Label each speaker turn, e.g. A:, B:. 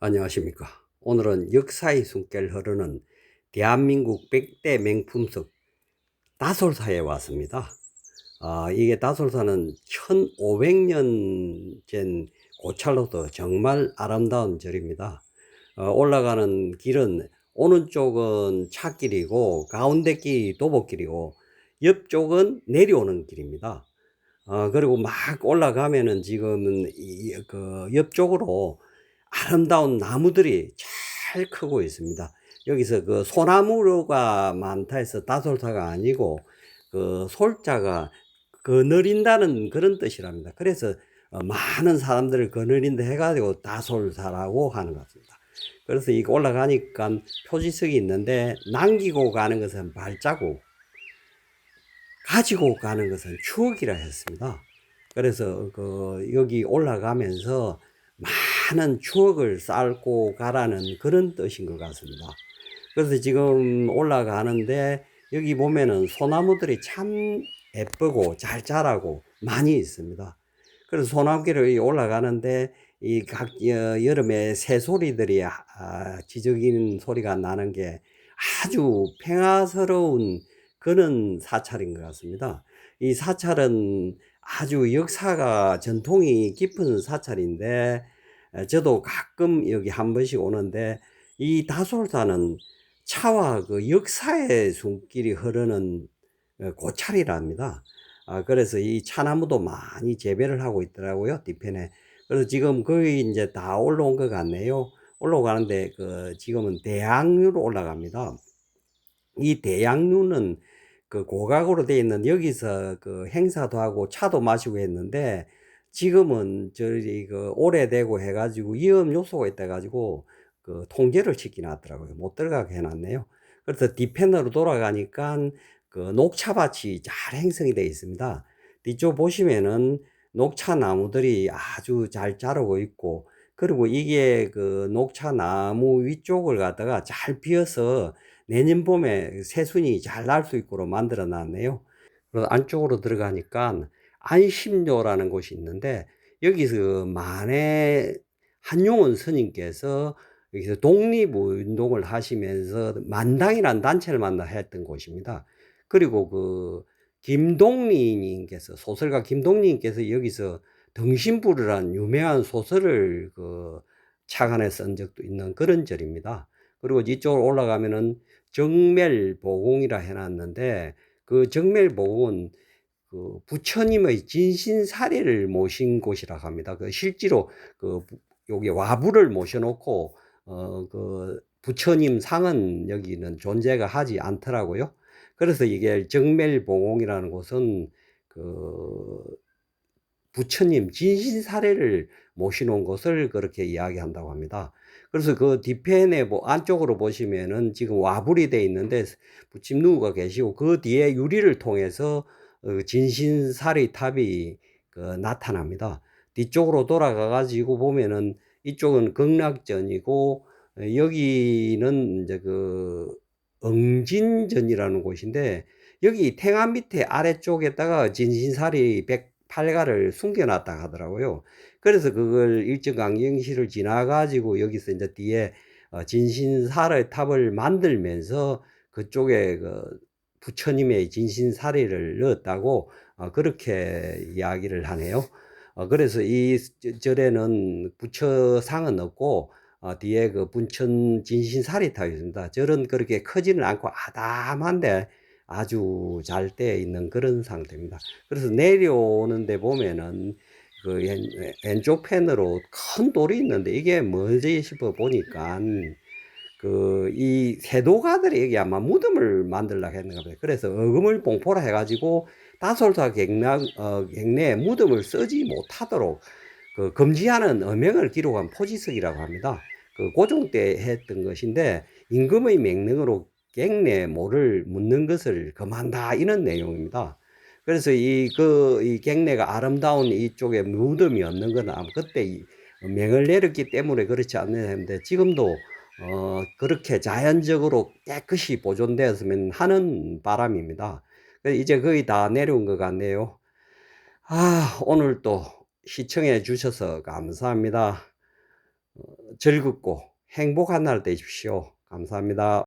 A: 안녕하십니까. 오늘은 역사의 숨결 흐르는 대한민국 100대 명품석 다솔사에 왔습니다. 아, 이게 다솔사는 1500년 전 고찰로도 정말 아름다운 절입니다. 어, 올라가는 길은 오른쪽은 차길이고 가운데 길이 도보길이고 옆쪽은 내려오는 길입니다. 어, 그리고 막 올라가면은 지금은 이, 그 옆쪽으로 아름다운 나무들이 잘 크고 있습니다. 여기서 그 소나무가 많다 해서 다솔사가 아니고 그 솔자가 거느린다는 그런 뜻이랍니다. 그래서 어, 많은 사람들을 거느린다 해가지고 다솔사라고 하는 것 같습니다. 그래서 이거 올라가니까 표지석이 있는데 남기고 가는 것은 발자국, 가지고 가는 것은 추억이라 했습니다. 그래서 그 여기 올라가면서 많은 추억을 쌓고 가라는 그런 뜻인 것 같습니다. 그래서 지금 올라가는데 여기 보면은 소나무들이 참 예쁘고 잘 자라고 많이 있습니다. 그래서 소나무길을 올라가는데 이 각 여름에 새소리들이 아, 지저귀는 소리가 나는 게 아주 평화스러운 그런 사찰인 것 같습니다. 이 사찰은 아주 역사가 전통이 깊은 사찰인데 저도 가끔 여기 한 번씩 오는데 이 다솔사는 차와 그 역사의 손길이 흐르는 어, 고찰이랍니다. 아, 그래서 이 차나무도 많이 재배를 하고 있더라고요, 뒤편에. 그래서 지금 거의 이제 다 올라온 것 같네요. 올라가는데, 그, 지금은 대양류로 올라갑니다. 이 대양류는 그 고각으로 되어 있는 여기서 그 행사도 하고 차도 마시고 했는데, 지금은 저희 그 오래되고 해가지고 위험 요소가 있다 가지고 그 통제를 시켜놨더라고요. 못 들어가게 해놨네요. 그래서 뒤편으로 돌아가니까 그 녹차밭이 잘 형성이 되어 있습니다. 뒤쪽 보시면은 녹차 나무들이 아주 잘 자라고 있고 그리고 이게 그 녹차 나무 위쪽을 갖다가 잘 비어서 내년 봄에 새순이 잘 날 수 있도록 만들어 놨네요. 그래서 안쪽으로 들어가니까 안심료라는 곳이 있는데 여기서 만해 한용운 스님께서 여기서 독립운동을 하시면서 만당이라는 단체를 만나 했던 곳입니다. 그리고 그 김동리님께서 소설가 김동리님께서 여기서 등신부르란 유명한 소설을 그 차관에 쓴 적도 있는 그런 절입니다. 그리고 이쪽으로 올라가면은 정멜보공이라 해놨는데 그 정멜보공은 그 부처님의 진신 사례를 모신 곳이라고 합니다. 그 실제로 그 여기 와부를 모셔놓고 어 그 부처님 상은 여기는 존재가 하지 않더라고요. 그래서 이게 정멜봉옹이라는 곳은 그 부처님 진신 사례를 모시놓은 곳을 그렇게 이야기한다고 합니다. 그래서 그 뒤편에 뭐 안쪽으로 보시면은 지금 와불이 돼 있는데 부침 누구가 계시고 그 뒤에 유리를 통해서 어, 진신사리 탑이 그 나타납니다. 뒤쪽으로 돌아가 가지고 보면은 이쪽은 극락전이고 어, 여기는 이제 그 응진전이라는 곳인데 여기 태안 밑에 아래쪽에다가 진신사리 108가를 숨겨놨다 하더라고요. 그래서 그걸 일정 강경시를 지나가지고 여기서 이제 뒤에 어, 진신사의 탑을 만들면서 그쪽에 그 부처님의 진신 사례를 넣었다고 어, 그렇게 이야기를 하네요. 어, 그래서 이 절에는 부처상은 없고 어, 뒤에 그 분천 진신 사리탑이 있습니다. 절은 그렇게 크지는 않고 아담한데 아주 잘 되어 있는 그런 상태입니다. 그래서 내려오는데 보면은 그 왼, 쪽 편으로 큰 돌이 있는데 이게 뭐지 싶어 보니까 그 이 세도가들이 여기 아마 무덤을 만들려고 했는가 봐요. 그래서 어금을 봉포라 해가지고 다솔사 갱락 어, 갱내에 무덤을 쓰지 못하도록 그 금지하는 어명을 기록한 포지석이라고 합니다. 그 고종 때 했던 것인데 임금의 명령으로 갱내 모를 묻는 것을 금한다 이런 내용입니다. 그래서 이 그이 그, 갱내가 아름다운 이쪽에 무덤이 없는 건 아마 그때 명을 내렸기 때문에 그렇지 않는데 지금도 어, 그렇게 자연적으로 깨끗이 보존되었으면 하는 바람입니다. 이제 거의 다 내려온 것 같네요. 아, 오늘 또 시청해 주셔서 감사합니다. 어, 즐겁고 행복한 날 되십시오. 감사합니다.